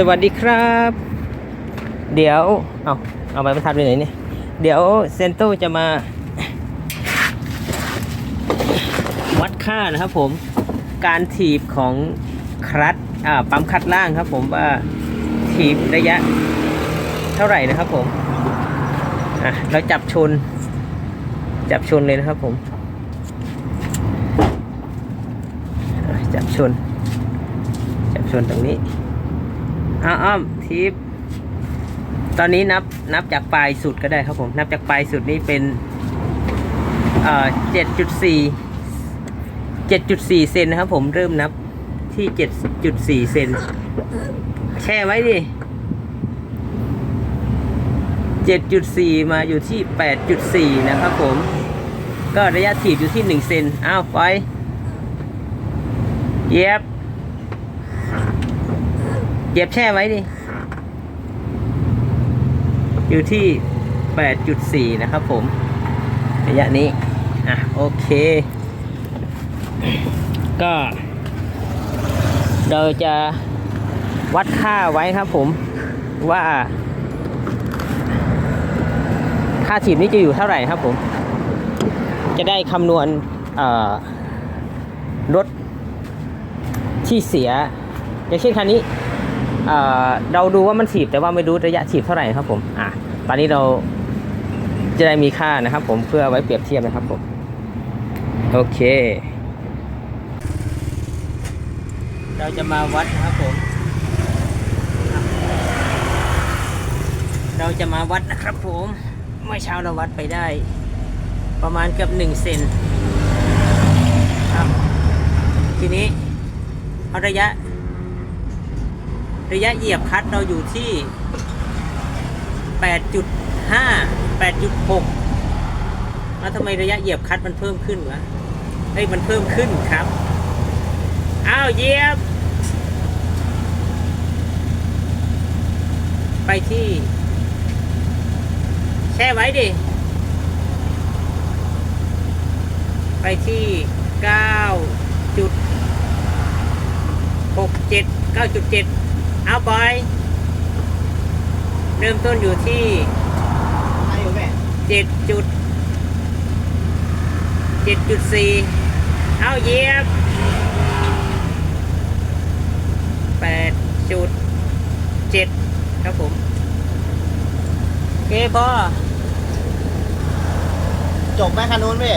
สวัสดีครับ เดี๋ยว เอาเอาไม้บรรทัดไปไหนเนี่ย เดี๋ยวเซนโตจะมา วัดค่านะครับผม การถีบของคลัตอ่า ปั๊มคัดล่างครับผมว่าถีบระยะเท่าไหร่นะครับผม อะ เราจับชน จับชนเลยนะครับผม จับชน จับชนตรงนี้ อ้อ้อมทิปตอนนี้นับนับจากปลายสุดก็ได้ครับผม นับจากปลายสุดนี่เป็นเอ่อเจ็ดจุดสี่เจ็ดจุดสี่เซนนะครับผมเริ่มนับที่เจ็ดจุดสี่เซนแช่ไว้ดิเจ็ดจุดสี่มาอยู่ที่แปดจุดสี่นะครับผม ก็ระยะถีบอยู่ที่หนึ่งเซนอ้าวไปเย็บ เก็บแช่ไว้ดิ อยู่ที่ 8.4 นะครับผม ระยะนี้ อะ โอเค ก็ เราจะวัดค่าไว้ครับผมว่า ค่าถีบนี้จะอยู่เท่าไหร่ครับผม จะได้คำนวณรถที่เสีย อย่างเช่นคันนี้ เเราดูว่ามันถีบแต่ว่าไม่รู้ระยะถีบเท่าไหร่ครับผมอะตอนนี้เราจะได้มีค่านะครับ ผมเพื่อไว้เปรียบเทียบนะครับผมโอเค เราจะมาวัดนะครับผม เราจะมาวัดนะครับผม เมื่อเช้าเราวัดไปได้ ประมาณเกือบหนึ่งเซนครับ ทีนี้เอาระยะ ระยะเหยียบคัดเราอยู่ที่ 8.5 8.6 แล้วทำไมระยะเหยียบคัดมันเพิ่มขึ้นวะเฮ้ยมันเพิ่มขึ้นครับ อ้าวเหยียบ ไปที่ แช่ไว้ดิ ไปที่9จุด6 7 9.7 เอาไปเริ่มต้นอยู่ที่อายุแม่เจ็ดจุดเจ็ดจุดสี่เอาเหยียบแปดจุดเจ็ดครับผมโอเคพอจบไหมคันนู้นพี่